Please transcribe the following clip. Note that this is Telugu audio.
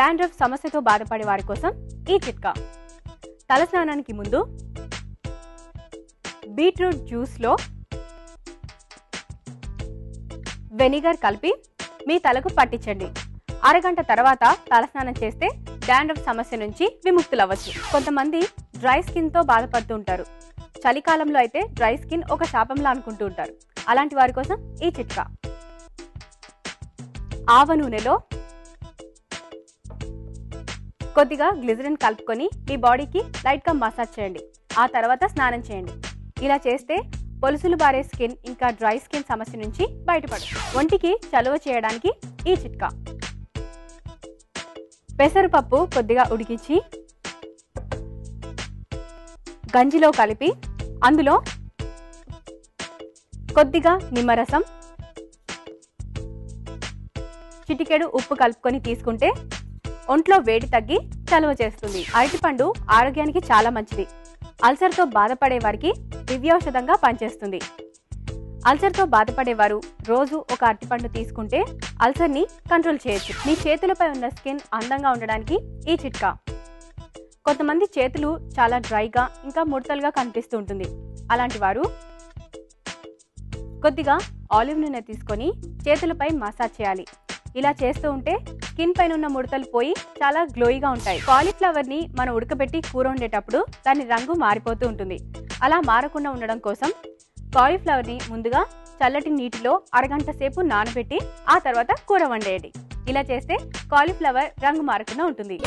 డాండ్రఫ్ సమస్యతో బాధపడే వారి కోసం ఈ చిట్కా. తలస్నానానికి ముందు బీట్రూట్ జ్యూస్లో వెనిగర్ కలిపి మీ తలకు పట్టించండి. అరగంట తర్వాత తలస్నానం చేస్తే డాండ్రఫ్ సమస్య నుంచి విముక్తులవ్వచ్చు. కొంతమంది డ్రై స్కిన్తో బాధపడుతూ ఉంటారు. చలికాలంలో అయితే డ్రై స్కిన్ ఒక శాపంలా అనుకుంటూ ఉంటారు. అలాంటి వారి కోసం ఈ చిట్కా. ఆవ నూనెలో కొద్దిగా గ్లిజరిన్ కలుపుకొని మీ బాడీకి లైట్గా మసాజ్ చేయండి. ఆ తర్వాత స్నానం చేయండి. ఇలా చేస్తే పొలుసులు బారే స్కిన్ ఇంకా డ్రై స్కిన్ సమస్య నుంచి బయటపడు ఒంటికి చలువ చేయడానికి ఈ చిట్కా. పెసరపప్పు కొద్దిగా ఉడికించి గంజిలో కలిపి అందులో కొద్దిగా నిమ్మరసం చిటికెడు ఉప్పు కలుపుకొని తీసుకుంటే ఒంట్లో వేడి తగ్గి చలువ చేస్తుంది. అరటిపండు ఆరోగ్యానికి చాలా మంచిది. అల్సర్తో బాధపడే వారికి దివ్యౌషధంగా పనిచేస్తుంది. అల్సర్తో బాధపడేవారు రోజు ఒక అరటిపండు తీసుకుంటే అల్సర్ని కంట్రోల్ చేయొచ్చు. మీ చేతులపై ఉన్న స్కిన్ అందంగా ఉండడానికి ఈ చిట్కా. కొంతమంది చేతులు చాలా డ్రైగా ఇంకా ముడతలుగా కనిపిస్తూ ఉంటుంది. అలాంటి వారు కొద్దిగా ఆలివ్ నూనె తీసుకొని చేతులపై మసాజ్ చేయాలి. ఇలా చేస్తూ ఉంటే స్కిన్ పైన ఉన్న ముడతలు పోయి చాలా గ్లోయిగా ఉంటాయి. కాలీఫ్లవర్ని మనం ఉడకబెట్టి కూర వండేటప్పుడు దాని రంగు మారిపోతూ ఉంటుంది. అలా మారకుండా ఉండడం కోసం కాలీఫ్లవర్ని ముందుగా చల్లటి నీటిలో అరగంట సేపు నానబెట్టి ఆ తర్వాత కూర వండేయండి. ఇలా చేస్తే కాలీఫ్లవర్ రంగు మారకుండా ఉంటుంది.